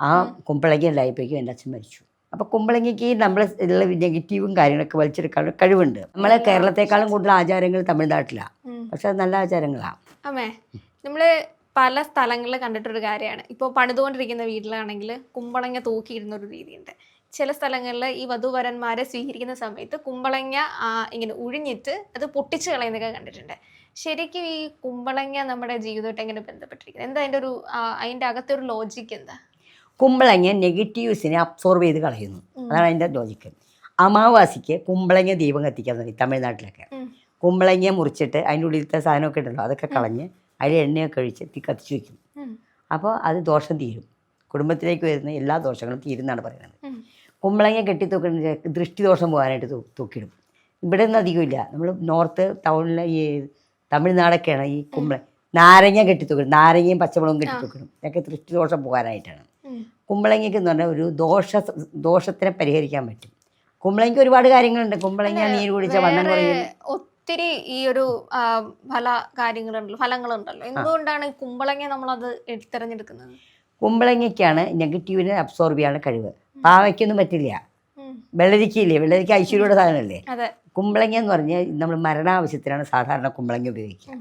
ആ കുമ്പളങ്ങി ഉണ്ടായപ്പോഴേക്കും എന്റെ അച്ഛൻ മരിച്ചു. അപ്പോൾ കുമ്പളങ്ങിക്ക് നമ്മളെ ഉള്ള നെഗറ്റീവും കാര്യങ്ങളൊക്കെ വലിച്ചെടുക്കാനുള്ള കഴിവുണ്ട്. നമ്മളെ കേരളത്തെക്കാളും കൂടുതൽ ആചാരങ്ങൾ തമിഴ്നാട്ടിലാണ് പക്ഷെ അത് നല്ല ആചാരങ്ങളാണ് അമ്മേ നമ്മൾ പല സ്ഥലങ്ങളിൽ കണ്ടിട്ടൊരു കാര്യമാണ്. ഇപ്പോൾ പണിതുകൊണ്ടിരിക്കുന്ന വീട്ടിലാണെങ്കിൽ കുമ്പളങ്ങ തൂക്കിയിടുന്ന ഒരു രീതിയുണ്ട്. ചില സ്ഥലങ്ങളിൽ ഈ വധുവരന്മാരെ സ്വീകരിക്കുന്ന സമയത്ത് കുമ്പളങ്ങ ഇങ്ങനെ ഉഴിഞ്ഞിട്ട് അത് പൊട്ടിച്ച് കളയുന്നൊക്കെ കണ്ടിട്ടുണ്ട്. ശരിക്കും ഈ കുമ്പളങ്ങ നമ്മുടെ ജീവിതമായിട്ട് എങ്ങനെ ബന്ധപ്പെട്ടിരിക്കുന്നത് എന്താ അതിന്റെ ഒരു അതിന്റെ അകത്തൊരു ഒരു ലോജിക്ക് എന്താ? കുമ്പളങ്ങ നെഗറ്റീവ്സിനെ അബ്സോർവ് ചെയ്ത് കളയുന്നു. അതാണ് അതിന്റെ ലോജിക്ക് അമാവാസിക്ക് കുമ്പളങ്ങ ദീപം കത്തിക്കാൻ തുടങ്ങി തമിഴ്നാട്ടിലൊക്കെ. കുമ്പളങ്ങ മുറിച്ചിട്ട് അതിന്റെ ഉള്ളിലത്തെ സാധനമൊക്കെ ഉണ്ടല്ലോ അതൊക്കെ കളഞ്ഞ് അതിൽ എണ്ണയൊക്കെ ഒഴിച്ച് തീ കത്തിച്ച് വയ്ക്കും. അപ്പോൾ അത് ദോഷം തീരും. കുടുംബത്തിലേക്ക് വരുന്ന എല്ലാ ദോഷങ്ങളും തീരുന്നാണ് പറയുന്നത്. കുമ്പളങ്ങ കെട്ടി തൂക്കുന്ന ദൃഷ്ടിദോഷം പോകാനായിട്ട് തൂക്കിയിടും ഇവിടെ നിന്ന് അധികമില്ല. നമ്മൾ നോർത്ത് ടൗണിലെ ഈ തമിഴ്നാടൊക്കെയാണ് ഈ കുമ്പള നാരങ്ങ കെട്ടി തൂക്കിടും നാരങ്ങയും പച്ചമുളകും കെട്ടി തൂക്കിടും ഇതൊക്കെ ദൃഷ്ടിദോഷം പോകാനായിട്ടാണ്. കുമ്പളങ്ങയ്ക്ക് എന്ന് പറഞ്ഞാൽ ഒരു ദോഷ ദോഷത്തിനെ പരിഹരിക്കാൻ പറ്റും. കുമ്പളങ്ങിക്ക് ഒരുപാട് കാര്യങ്ങളുണ്ട്. കുമ്പളങ്ങ നീര് കുടിച്ച വണ്ണം കുറയും ഒത്തിരി ഈ ഒരു ഫല കാര്യങ്ങളുണ്ടല്ലോ ഫലങ്ങളുണ്ടല്ലോ. എന്തുകൊണ്ടാണ് കുമ്പളങ്ങി നമ്മളത് തിരഞ്ഞെടുക്കുന്നത്? കുമ്പളങ്ങയ്ക്കാണ് നെഗറ്റീവിനെ അബ്സോർബ് ചെയ്യാനുള്ള കഴിവ്. പാവയ്ക്കൊന്നും പറ്റില്ല. വെള്ളരിക്കയില്ലേ? വെള്ളരിക്ക ഐശ്വര്യയുടെ സാധനമല്ലേ? കുമ്പളങ്ങ എന്ന് പറഞ്ഞാൽ നമ്മൾ മരണാവശ്യത്തിനാണ് സാധാരണ കുമ്പളങ്ങ ഉപയോഗിക്കുക.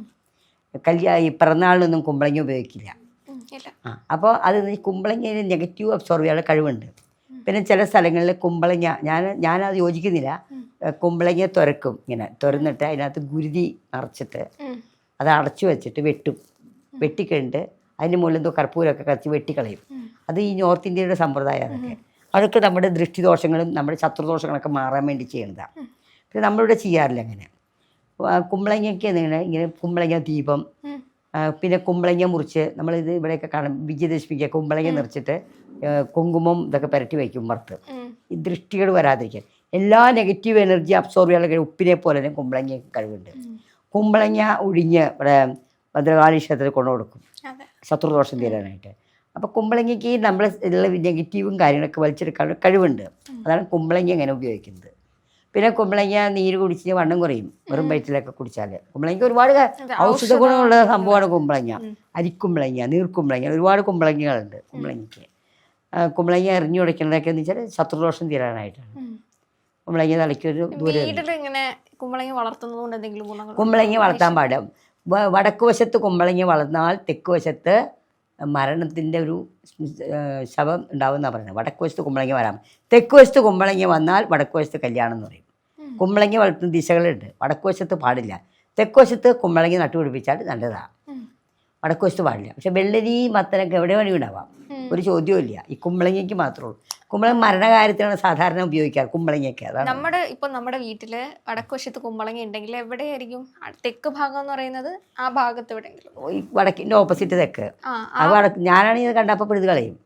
കല്യാ ഈ പിറന്നാളിനൊന്നും കുമ്പളങ്ങ ഉപയോഗിക്കില്ല. ആ അപ്പോൾ അത് കുമ്പളങ്ങയിൽ നെഗറ്റീവ് അബ്സോർവ് ചെയ്യാനുള്ള കഴിവുണ്ട്. പിന്നെ ചില സ്ഥലങ്ങളിൽ കുമ്പളങ്ങ ഞാൻ ഞാനത് യോജിക്കുന്നില്ല. കുമ്പളങ്ങ തുരക്കും. ഇങ്ങനെ തുരന്നിട്ട് അതിനകത്ത് ഗുരുതി നിറച്ചിട്ട് അത് അടച്ചു വെച്ചിട്ട് വെട്ടും. വെട്ടിക്കഴിഞ്ഞിട്ട് അതിന്റെ മുകളിൽ എന്തോ കർപ്പൂരമൊക്കെ കത്തി വെട്ടിക്കളയും. അത് ഈ നോർത്ത് ഇന്ത്യയുടെ സമ്പ്രദായം അതൊക്കെ. അതൊക്കെ നമ്മുടെ ദൃഷ്ടിദോഷങ്ങളും നമ്മുടെ ശത്രുദോഷങ്ങളൊക്കെ മാറാൻ വേണ്ടി ചെയ്യുന്നതാണ്. പിന്നെ നമ്മളിവിടെ ചെയ്യാറില്ല അങ്ങനെ. കുമ്പളങ്ങയ്ക്ക് ഇങ്ങനെ ഇങ്ങനെ കുമ്പളങ്ങ ദീപം പിന്നെ കുമ്പളങ്ങ മുറിച്ച് നമ്മളിത് ഇവിടെയൊക്കെ കാണും. വിജയദശമിക്ക് കുമ്പളങ്ങ നിറച്ചിട്ട് കുങ്കുമം ഇതൊക്കെ പുരട്ടി വയ്ക്കും വറുത്ത്. ഈ ദൃഷ്ടികൾ വരാതിരിക്കാൻ. എല്ലാ നെഗറ്റീവ് എനർജി അബ്സോർബ് ചെയ്യാനുള്ള കഴിവ് ഉപ്പിനെ പോലെ തന്നെ കുമ്പളങ്ങ കഴിവുണ്ട്. കുമ്പളങ്ങ ഒഴിഞ്ഞ് ഇവിടെ ഭദ്രകാളി ക്ഷേത്രത്തിൽ കൊണ്ടു കൊടുക്കും. ശത്രുദോഷം തീരാനായിട്ട്. അപ്പോൾ കുമ്പളങ്ങയ്ക്ക് നമ്മൾ ഉള്ള നെഗറ്റീവും കാര്യങ്ങളൊക്കെ വലിച്ചെടുക്കാനുള്ള കഴിവുണ്ട്. അതാണ് കുമ്പളങ്ങ അങ്ങനെ ഉപയോഗിക്കുന്നത്. പിന്നെ കുമ്പളങ്ങ നീര് കുടിച്ച് വണ്ണം കുറയും. വെറും വയറ്റിലൊക്കെ കുടിച്ചാൽ കുമ്പളങ്ങ ഒരുപാട് ഔഷധ ഗുണമുള്ള സംഭവമാണ് കുമ്പളങ്ങ. അരിക്കുമ്പളങ്ങ നീർക്കുമ്പളങ്ങ ഒരുപാട് കുമ്പളങ്ങകളുണ്ട് കുമ്പളങ്ങയ്ക്ക്. ആ, കുമ്പളങ്ങ എറിഞ്ഞു കൊടുക്കുന്നതൊക്കെ എന്ന് വെച്ചാൽ ശത്രുദോഷം തീരാനായിട്ടാണ്. കുമ്പളങ്ങ തലയ്ക്കൊരു ദൂരെ കുമ്പളങ്ങ വളർത്തുന്നതുകൊണ്ട് എന്തെങ്കിലും കുമ്പളങ്ങ വളർത്താൻ പാടും വടക്ക് വശത്ത് കുമ്പളങ്ങ വളർന്നാൽ തെക്ക് വശത്ത് മരണത്തിന്റെ ഒരു ശവം ഉണ്ടാവുമെന്നാണ് പറയുന്നത്. വടക്ക് വശത്ത് കുമ്പളങ്ങ വരാം. തെക്ക് വശത്ത് കുമ്പളങ്ങ വന്നാൽ വടക്ക് വശത്ത് കല്യാണം എന്ന് പറയും. കുമ്പളങ്ങ വളർത്തുന്ന ദിശകളുണ്ട്. വടക്ക് വശത്ത് പാടില്ല. തെക്ക് വശത്ത് കുമ്പളങ്ങ നട്ടുപിടിപ്പിച്ചാൽ നല്ലതാണ് വടക്കുവശത്ത് വടക്ക് വശത്ത് പാടില്ല. പക്ഷെ വെള്ളരി മത്തനൊക്കെ എവിടെ വേണമെങ്കിൽ ഉണ്ടാവാം ഒരു ചോദ്യവും ഇല്ല ഈ കുമ്പളങ്ങിക്ക് മാത്രമേ ഉള്ളൂ. കുമ്പളങ്ങ മരണകാര്യത്തിനാണ് സാധാരണ ഉപയോഗിക്കാറ് കുമ്പളങ്ങിയൊക്കെ. അതാണ്. നമ്മുടെ ഇപ്പൊ നമ്മുടെ വീട്ടിൽ വടക്കുവശത്ത് കുമ്പളങ്ങി ഉണ്ടെങ്കിൽ എവിടെയായിരിക്കും? തെക്ക് ഭാഗം എന്ന് പറയുന്നത് ആ ഭാഗത്ത് എവിടെയെങ്കിലും. വടക്കിന്റെ ഓപ്പോസിറ്റ് തെക്ക്. ആ അത് വടക്ക് ഞാനാണെങ്കിൽ ഇത് കണ്ടപ്പോൾ പിടിത് കളയും.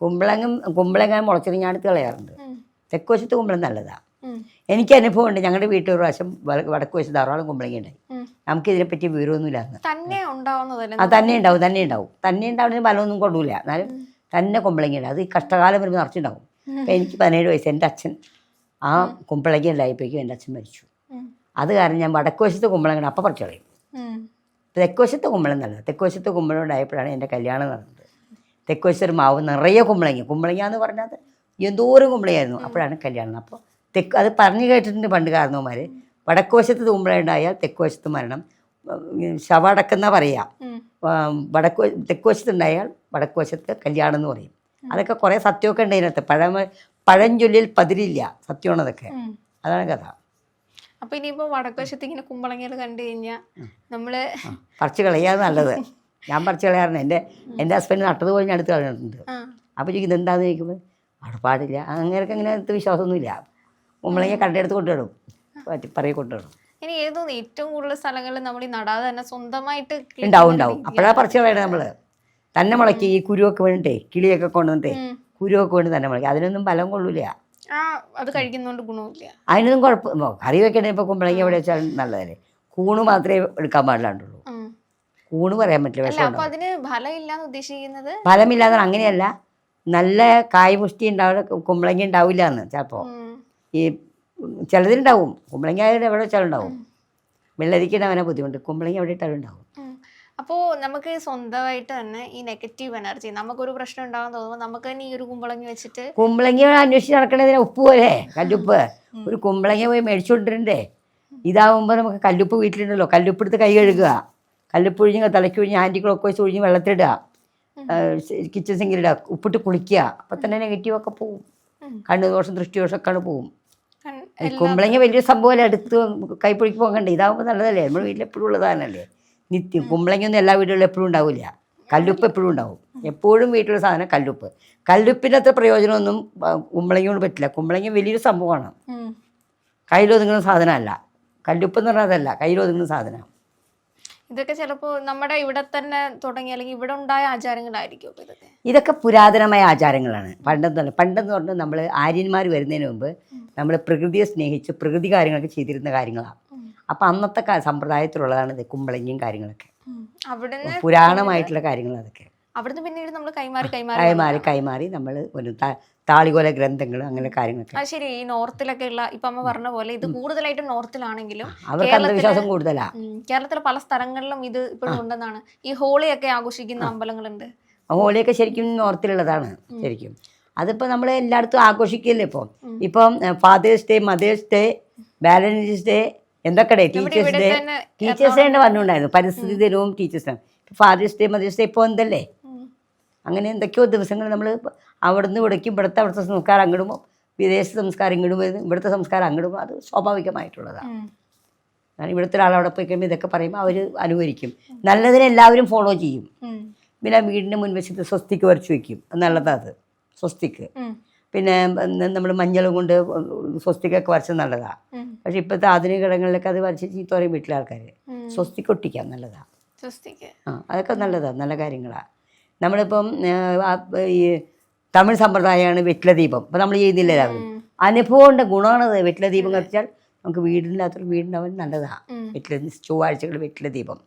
കുമ്പളങ്ങും കുമ്പളങ്ങ മുളച്ചിട്ട് ഞാൻ എടുത്ത് കളയാറുണ്ട്. തെക്കുവശത്ത് തെക്ക് വശത്ത് കുമ്പളം നല്ലതാണ്. എനിക്ക് അനുഭവം ഉണ്ട് ഞങ്ങളുടെ വീട്ടിൽ ഒരു പ്രാവശ്യം വടക്ക് വെച്ച് ധാരാളം കുമ്പളങ്ങി ഉണ്ടായി. നമുക്ക് ഇതിനെപ്പറ്റി വിവരമൊന്നുമില്ല തന്നെ ആ തന്നെ ഉണ്ടാവും തന്നെ ഉണ്ടാവും. തന്നെ ഉണ്ടാവുന്നതിന് ഫലമൊന്നും കൊണ്ടൂല. എന്നാലും തന്നെ കുമ്പളങ്ങി ഉണ്ടാവും. അത് ഈ കഷ്ടകാലം വരുമ്പോൾ നിറച്ചുണ്ടാവും. അപ്പം എനിക്ക് പതിനേഴ് വയസ്സ് എന്റെ അച്ഛൻ ആ കുമ്പളങ്ങി ഉണ്ടായപ്പോഴേക്കും എന്റെ അച്ഛൻ മരിച്ചു. അത് കാരണം ഞാൻ വടക്ക് വശത്ത് കുമ്പളങ്ങ അപ്പം പറിച്ചു കളയും. ഉം. തെക്ക് വശത്ത് കുമ്പളം നല്ലത്. തെക്ക് വശത്ത് കുമ്പളം ഉണ്ടായപ്പോഴാണ് എന്റെ കല്യാണം നടന്നത്. തെക്ക് വശത്ത് ഒരു മാവ് നിറയെ കുമ്പളങ്ങി. കുമ്പളങ്ങ എന്ന് പറഞ്ഞാൽ എന്തോരം കുമ്പളയായിരുന്നു. അപ്പോഴാണ് കല്യാണം അപ്പോൾ തെക്ക് അത് പറഞ്ഞു കേട്ടിട്ടുണ്ട് പണ്ട് കാരണവന്മാർ വടക്കുവശത്ത് വശത്ത് തെക്കുവശത്ത് മരണം. ശവടക്കെന്നാ പറയാ. വടക്കു ഉം, വടക്ക് വ- തെക്ക് വശത്ത് ഉണ്ടായാൽ വടക്ക് വശത്ത് കല്യാണം എന്ന് പറയും. അതൊക്കെ കുറേ സത്യമൊക്കെ ഉണ്ട് ഇതിനകത്ത് പഴമ പഴഞ്ചൊല്ലിൽ പതിരില്ല. സത്യമാണ് അതൊക്കെ. അതാണ് കഥ. അപ്പൊ ഇനിയിപ്പോ വടക്കുവശത്ത് ഇങ്ങനെ കുമ്പളങ്ങൾ കണ്ടു കഴിഞ്ഞാൽ നമ്മൾ പറിച്ചു കളയാ നല്ലത്. ഞാൻ പറിച്ചു കളയാറുണ്ട്. എന്റെ എന്റെ ഹസ്ബൻഡ് നട്ടത് പോയി ഞാൻ എടുത്ത് കളഞ്ഞിട്ടുണ്ട്. അപ്പൊ അപ്പോൾ ചോദിക്കും ഇതെന്താന്ന് ചോദിക്കുമ്പോൾ അവിടെ പാടില്ല. അങ്ങനെയൊക്കെ അങ്ങനെ വിശ്വാസമൊന്നുമില്ല. കുമ്പളങ്ങ കണ്ടെടുത്ത് കൊണ്ടുവിടും. പറയി കൊണ്ടുവിടും. ഇനി ഏതോ ഏറ്റവും കൂടുതൽ സ്ഥലങ്ങളിൽ നമ്മൾ ഈ നടാതെ തന്നെ സ്വന്തമായിട്ട് ഉണ്ടാവും ഉണ്ടാവും. അപ്പോഴാ പറിച്ച് നമ്മൾ. നമ്മൾ തന്നെ മുളയ്ക്ക് ഈ കുരുവൊക്കെ വേണ്ടേ കിളിയൊക്കെ കൊണ്ടുവന്നിട്ടേ ഉം. കുരുവൊക്കെ വേണ്ടി തന്നെ മുളക്കി. അതിനൊന്നും ഫലം കൊള്ളൂല. അത് കഴിക്കുന്നതുകൊണ്ട് ഗുണമില്ല അതിനൊന്നും കുഴപ്പം കറി വെക്കണേ ഇപ്പൊ കുമ്പളങ്ങ എവിടെ വെച്ചാൽ നല്ലതല്ലേ. കൂണ് മാത്രമേ എടുക്കാൻ പാടില്ലാണ്ടുള്ളൂ. കൂണ് പറയാൻ പറ്റില്ല അതിന് ഫലമില്ലാന്ന് ഉദ്ദേശിക്കുന്നത്? ഫലമില്ലാന്ന് അങ്ങനെയല്ല. നല്ല കായ്പുഷ്ടി ഉണ്ടാവില്ല കുമ്പളങ്ങ ഉണ്ടാവില്ല എന്ന് ചിലപ്പോ. ഈ ചിലതിലുണ്ടാവും. കുമ്പളങ്ങ എവിടെ വെച്ചാലും ഉണ്ടാവും വെള്ളരിക്കയുടെ അവനെ ബുദ്ധിമുട്ട്. കുമ്പളങ്ങ എവിടെ ഇട്ടാലും ഉണ്ടാവും. അപ്പോൾ നമുക്ക് സ്വന്തമായിട്ട് തന്നെ ഈ നെഗറ്റീവ് എനർജി നമുക്കൊരു പ്രശ്നം ഉണ്ടാകാൻ തോന്നുമ്പോൾ നമുക്ക് തന്നെ ഈ ഒരു കുമ്പളങ്ങി വെച്ചിട്ട് കുമ്പളങ്ങ അന്വേഷിച്ച് നടക്കണതിന് ഉപ്പ് പോലെ കല്ലുപ്പ്. ഒരു കുമ്പളങ്ങ പോയി മേടിച്ചുകൊണ്ടിരണ്ടേ ഇതാവുമ്പോൾ നമുക്ക് കല്ലുപ്പ് വീട്ടിലുണ്ടല്ലോ. കല്ലുപ്പ് എടുത്ത് കൈ കഴുകുക. കല്ലുപ്പ് ഒഴിഞ്ഞ് തലയ്ക്ക് ഒഴിഞ്ഞ് ആന്റികളൊക്കെ വെച്ച് ഒഴിഞ്ഞ് വെള്ളത്തിലിടുക. കിച്ചൺ സിങ്കിലിടുക ഉപ്പിട്ട് കുളിക്കുക. അപ്പം തന്നെ നെഗറ്റീവ് ഒക്കെ പോവും. കണ്ണുദോഷം ദൃഷ്ടിദോഷമൊക്കെയാണ് ദോഷം ദൃഷ്ടി ദോഷമൊക്കെ പോവും. കുമ്പളങ്ങ വലിയ സംഭവമല്ല? അടുത്ത് കൈപ്പൊഴിക്ക് പോകണ്ടേ ഇതാവുമ്പോൾ നല്ലതല്ലേ? നമ്മൾ വീട്ടിൽ എപ്പോഴും ഉള്ളതാണല്ലേ? നിത്യം കുമ്പളങ്ങയൊന്നും എല്ലാ വീടുകളിലും എപ്പോഴും ഉണ്ടാവില്ല കല്ലുപ്പ് എപ്പോഴും ഉണ്ടാവും. എപ്പോഴും വീട്ടിലുള്ള സാധനം കല്ലുപ്പ്. കല്ലുപ്പിന്റെ അത്ര പ്രയോജനമൊന്നും കുമ്പളങ്ങ കൊണ്ട് പറ്റില്ല. കുമ്പളങ്ങ വലിയൊരു സംഭവമാണ്. കയ്യിലൊതുങ്ങുന്ന സാധനമല്ല. കല്ലുപ്പ് എന്ന് പറഞ്ഞാൽ അതല്ല. കയ്യിലൊതുങ്ങുന്ന സാധനമാണ് ഇതൊക്കെ ചിലപ്പോൾ നമ്മുടെ ഇവിടെ തന്നെ തുടങ്ങി അല്ലെങ്കിൽ ഇവിടെ ഉണ്ടായ ആചാരങ്ങളായിരിക്കും ഇതൊക്കെ. ഇതൊക്കെ പുരാതനമായ ആചാരങ്ങളാണ്. പണ്ടെന്ന് പറഞ്ഞാൽ പണ്ടെന്ന് പറഞ്ഞാൽ നമ്മൾ ആര്യന്മാർ വരുന്നതിന് മുമ്പ് നമ്മൾ പ്രകൃതിയെ സ്നേഹിച്ച് പ്രകൃതി കാര്യങ്ങളൊക്കെ ചെയ്തിരുന്ന കാര്യങ്ങളാണ്. അപ്പം അന്നത്തെ സമ്പ്രദായത്തിലുള്ളതാണ് ഇത് കുമ്പളങ്ങിയും കാര്യങ്ങളൊക്കെ. പുരാണമായിട്ടുള്ള കാര്യങ്ങൾ അതൊക്കെ. അവിടുന്ന് പിന്നീട് നമ്മൾ കൈമാറി കൈമാറി കൈമാറി കൈമാറി നമ്മൾ ഒരു താളികോല ഗ്രന്ഥങ്ങൾ അങ്ങനെ കാര്യങ്ങളൊക്കെ. ശരി ഈ നോർത്തിലൊക്കെ ഉള്ള ഇപ്പൊ അമ്മ പറഞ്ഞ പോലെ ഇത് കൂടുതലായിട്ടും നോർത്തിലാണെങ്കിലും അവർക്ക് അന്ധവിശ്വാസം കൂടുതലാ. കേരളത്തിലെ പല സ്ഥലങ്ങളിലും ഇത് ഇപ്പോഴും ഉണ്ടെന്നാണ്. ഈ ഹോളിയൊക്കെ ആഘോഷിക്കുന്ന അമ്പലങ്ങളുണ്ട്. ഹോളിയൊക്കെ ശരിക്കും നോർത്തിലുള്ളതാണ് ശരിക്കും. അതിപ്പോൾ നമ്മൾ എല്ലായിടത്തും ആഘോഷിക്കില്ലേ ഇപ്പോൾ ഇപ്പം Father's Day Mother's Day Valentine's Day എന്തൊക്കെ day? Teachers' Day Teachers' Day പറഞ്ഞുണ്ടായിരുന്നു പരിസ്ഥിതി ദിനവും Teachers' Day Father's Day Mother's Day ഇപ്പോൾ എന്തല്ലേ? അങ്ങനെ എന്തൊക്കെയോ ദിവസങ്ങൾ നമ്മൾ അവിടുന്ന് ഇവിടേക്കും ഇവിടുത്തെ അവിടുത്തെ സംസ്കാരം അങ്ങോട്ടും വിദേശ സംസ്കാരം ഇങ്ങോട്ടും വരുന്നു. ഇവിടുത്തെ സംസ്കാരം അങ്ങോട്ടും അത് സ്വാഭാവികമായിട്ടുള്ളതാണ്. കാരണം ഇവിടുത്തെ ഒരാൾ അവിടെ പോയി കഴിയുമ്പോൾ ഇതൊക്കെ പറയുമ്പോൾ അവർ അനുകരിക്കും. നല്ലതിനെ എല്ലാവരും ഫോളോ ചെയ്യും. പിന്നെ വീടിന്റെ മുൻവശത്ത് സ്വസ്തിക്ക് വരച്ച് വയ്ക്കും അത് നല്ലതാണ് അത്. സ്വസ്തിക്ക്. പിന്നെ നമ്മൾ മഞ്ഞൾ കൊണ്ട് സ്വസ്തിക്കൊക്കെ വരച്ചത് നല്ലതാണ് പക്ഷെ ഇപ്പോഴത്തെ ആധുനിക ഘടകങ്ങളിലൊക്കെ അത് വരച്ച് ചീത്തോറയും വീട്ടിലെ ആൾക്കാർ. സ്വസ്തിക്ക് ഒട്ടിക്കാം നല്ലതാണ് ആ അതൊക്കെ നല്ലതാണ് നല്ല കാര്യങ്ങളാണ് നമ്മളിപ്പം ഈ തമിഴ് സമ്പ്രദായമാണ് വെറ്റില ദീപം ഇപ്പം നമ്മൾ ചെയ്യുന്നില്ല രാവിലെ. അനുഭവമുണ്ട് ഗുണമാണത് വെറ്റിലദീപം കത്തിച്ചാൽ നമുക്ക് വീടിനകത്തൊരു അവൻ നല്ലതാണ്. വെറ്റില ചൊവ്വാഴ്ചകൾ വെറ്റില ദീപം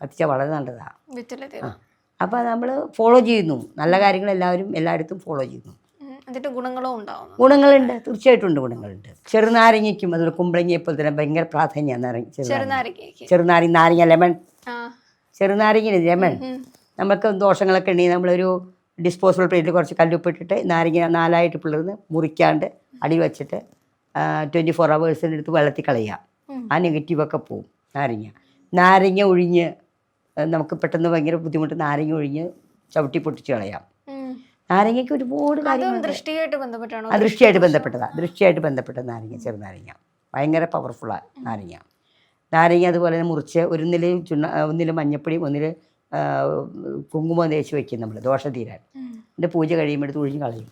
കത്തിച്ചാൽ വളരെ നല്ലതാണ് അപ്പോൾ നമ്മൾ ഫോളോ ചെയ്യുന്നു. നല്ല കാര്യങ്ങൾ എല്ലാവരും എല്ലായിടത്തും ഫോളോ ചെയ്യുന്നു. എന്നിട്ട് ഗുണങ്ങളും ഉണ്ടാവും ഗുണങ്ങളുണ്ട്. തീർച്ചയായിട്ടും ഉണ്ട് ഗുണങ്ങളുണ്ട്. ചെറുനാരങ്ങയ്ക്കും അതുപോലെ കുമ്പളങ്ങിയെ പോലെ തന്നെ ഭയങ്കര പ്രാധാന്യമാണ് നാരങ്ങ ചെറുനാരങ്ങ. നാരങ്ങ ലെമൺ ചെറുനാരങ്ങ ലെമൺ. നമുക്ക് ദോഷങ്ങളൊക്കെ ഉണ്ടെങ്കിൽ നമ്മളൊരു ഡിസ്പോസിബിൾ പ്ലേറ്റിൽ കുറച്ച് കല്ലുപ്പിട്ടിട്ട് നാരങ്ങ നാലായിട്ട് പിളർന്ന് മുറിക്കാണ്ട് അടി വെച്ചിട്ട് ട്വന്റി ഫോർ അവേഴ്സിന്റെ അടുത്ത് വെള്ളത്തിൽ കളയുക. ആ നെഗറ്റീവൊക്കെ പോവും നാരങ്ങ. നാരങ്ങ ഒഴിഞ്ഞ് നമുക്ക് പെട്ടെന്ന് ഭയങ്കര ബുദ്ധിമുട്ട് നാരങ്ങ ഒഴിഞ്ഞ് ചവിട്ടി പൊട്ടിച്ച് കളയാം. നാരങ്ങയ്ക്ക് ഒരുപാട് ദൃഷ്ടിയായിട്ട് ബന്ധപ്പെട്ടാണോ? ദൃഷ്ടിയായിട്ട് ബന്ധപ്പെട്ടതാണ് ദൃഷ്ടിയായിട്ട് ബന്ധപ്പെട്ട നാരങ്ങ ചെറുനാരങ്ങ ഭയങ്കര പവർഫുള്ളാണ് നാരങ്ങ. നാരങ്ങ അതുപോലെ തന്നെ മുറിച്ച് ഒരു നില ചുണ്ണ ഒന്നിൽ മഞ്ഞപ്പൊടിയും ഒന്നിൽ കുങ്കുമം തേച്ച് വെക്കും നമ്മൾ ദോഷം തീരാൻ. എന്റെ പൂജ കഴിയുമ്പോൾ എടുത്ത് ഒഴിഞ്ഞ് കളയും.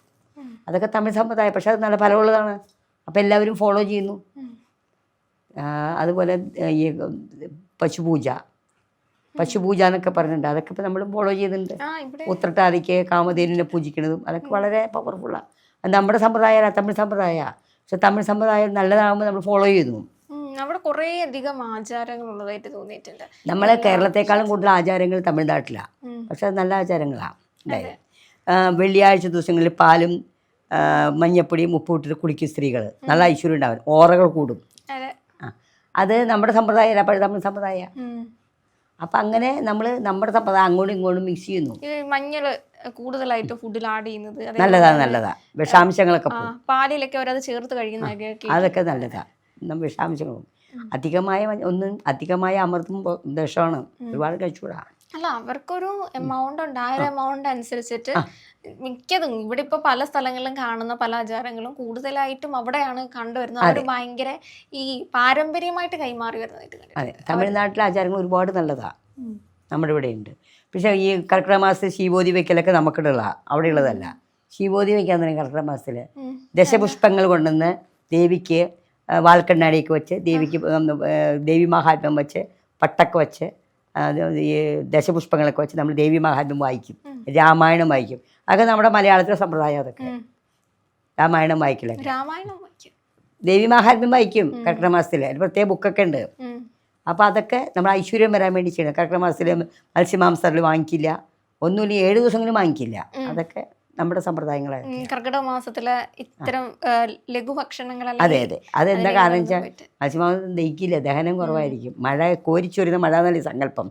അതൊക്കെ തമിഴ് സമ്പ്രദായം. പക്ഷെ അത് നല്ല ഫലമുള്ളതാണ്. അപ്പോൾ എല്ലാവരും ഫോളോ ചെയ്യുന്നു. അതുപോലെ ഈ പശുപൂജ. പശുപൂജ എന്നൊക്കെ പറഞ്ഞിട്ടുണ്ട്. അതൊക്കെ ഇപ്പം നമ്മൾ ഫോളോ ചെയ്യുന്നുണ്ട്. ഉത്രട്ടാതിക്ക് കാമധേനുവിനെ പൂജിക്കുന്നതും അതൊക്കെ വളരെ പവർഫുള്ളാണ് അത് നമ്മുടെ സമ്പ്രദായമല്ല തമിഴ് സമ്പ്രദായമാണ് പക്ഷെ തമിഴ് സമ്പ്രദായം നല്ലതാകുമ്പോൾ നമ്മൾ ഫോളോ ചെയ്തു അവിടെ കുറേ അധികം ആചാരങ്ങൾ ഉള്ളതായിട്ട് തോന്നിയിട്ടുണ്ട്. നമ്മളെ കേരളത്തെക്കാളും കൂടുതൽ ആചാരങ്ങൾ തമിഴ്നാട്ടിലാണ് പക്ഷെ അത് നല്ല ആചാരങ്ങളാണ് ഉണ്ടായത് വെള്ളിയാഴ്ച ദിവസങ്ങളിൽ പാലും മഞ്ഞപ്പൊടിയും ഉപ്പും ഇട്ടിട്ട് കുളിക്കും സ്ത്രീകൾ നല്ല ഐശ്വര്യം ഉണ്ടാവും. ഓറകൾ കൂടും. അതെ. നമ്മുടെ സമ്പ്രദായമല്ല പഴയ തമിഴ് സമ്പ്രദായമാണ് ഉം. അപ്പം അങ്ങനെ നമ്മൾ നമ്മുടെ സമ്പ്രദായം അങ്ങോട്ടും ഇങ്ങോട്ടും മിക്സ് ചെയ്യുന്നു. ഈ മഞ്ഞൾ കൂടുതലായിട്ട് ഫുഡിൽ ആഡ് ചെയ്യുന്നത് നല്ലതാ നല്ലതാ. വിഷാംശങ്ങളൊക്കെ ആ പോകും പാലിലൊക്കെ അവരത് ചേർത്ത് കഴിക്കുന്നതൊക്കെ അതൊക്കെ നല്ലതാ. നമ്മൾ വിഷാംശങ്ങളും അധികമായ മഞ്ഞ- ഒന്നും അധികമായ അമൃതും ദോഷമാണ്. ഒരുപാട് കഴിച്ചുകൂടാ. അല്ല അവർക്കൊരു എമൗണ്ട് ഉണ്ട്. ആ ഒരു എമൗണ്ട് അനുസരിച്ചിട്ട് മിക്കതും ഇവിടെ ഇപ്പൊ പല സ്ഥലങ്ങളിലും കാണുന്ന പല ആചാരങ്ങളും കൂടുതലായിട്ടും അവിടെയാണ് കണ്ടുവരുന്നത്. അവർ ഭയങ്കര ഈ പാരമ്പര്യമായിട്ട് കൈമാറി വരുന്നതായിട്ട്. അതെ. തമിഴ്നാട്ടിലെ ആചാരങ്ങൾ ഒരുപാട് നല്ലതാ. നമ്മുടെ ഇവിടെ ഉണ്ട്. പക്ഷേ ഈ കർക്കിടക മാസത്തിൽ ശിവോതി വയ്ക്കലൊക്കെ നമുക്കിടുള്ള അവിടെ ഉള്ളതല്ല ശിവോതി വയ്ക്കാൻ തന്നെ കർക്കിടക മാസത്തിൽ. ദശപുഷ്പങ്ങൾ കൊണ്ടുവന്ന് ദേവിക്ക് വാൽക്കണ്ണാടിയൊക്കെ വെച്ച് ദേവിക്ക് ദേവി മഹാത്മ്യം വെച്ച് പട്ടൊക്കെ വെച്ച് ഈ ദശപുഷ്പങ്ങളൊക്കെ വെച്ച് നമ്മൾ ദേവി മഹാത്മ്യം വായിക്കും. രാമായണം വായിക്കും. അതൊക്കെ നമ്മുടെ മലയാളത്തിലെ സമ്പ്രദായം അതൊക്കെ. രാമായണം വായിക്കില്ല? ദേവി മഹാത്മ്യം വായിക്കും കർക്കിടക മാസത്തിൽ അതിന് പ്രത്യേക ബുക്കൊക്കെ ഉണ്ട്. അപ്പോൾ അതൊക്കെ നമ്മൾ ഐശ്വര്യം വരാൻ വേണ്ടി ചെയ്യണം. കർക്കിടക മാസത്തിൽ മത്സ്യമാംസത്തിൽ വാങ്ങിക്കില്ല. ഒന്നുമില്ല ഏഴ് ദിവസങ്ങളും വാങ്ങിക്കില്ല. അതൊക്കെ നമ്മുടെ സമ്പ്രദായങ്ങളെ കർക്കിടക മാസത്തിലെ ഇത്തരം ലഘുഭക്ഷണങ്ങൾ ലഘുഭക്ഷണങ്ങളെല്ലാം അതെ അതെ. അതെന്താ കാരണം വെച്ചാൽ മത്സ്യമാസം ദഹിക്കില്ല ദഹനം കുറവായിരിക്കും. മഴ കോരിച്ചൊരുന്ന മഴ എന്നല്ലേ സങ്കല്പം.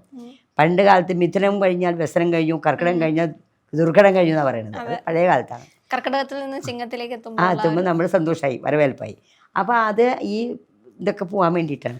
പണ്ട് കാലത്ത് മിഥുനം കഴിഞ്ഞാൽ വ്യസനം കഴിഞ്ഞു കർക്കിടകം കഴിഞ്ഞാൽ ദുർഘടം കഴിഞ്ഞു എന്നാണ് പറയുന്നത്. അത്. പഴയ കാലത്താണ്. കർക്കിടകത്തിൽ നിന്ന് ചിങ്ങത്തിലേക്ക് ആ എത്തുമ്പോൾ എത്തുമ്പോൾ നമ്മൾ സന്തോഷമായി വരവേൽപ്പായി. അപ്പോൾ അത് ഈ ഇതൊക്കെ പോകാൻ വേണ്ടിയിട്ടാണ്.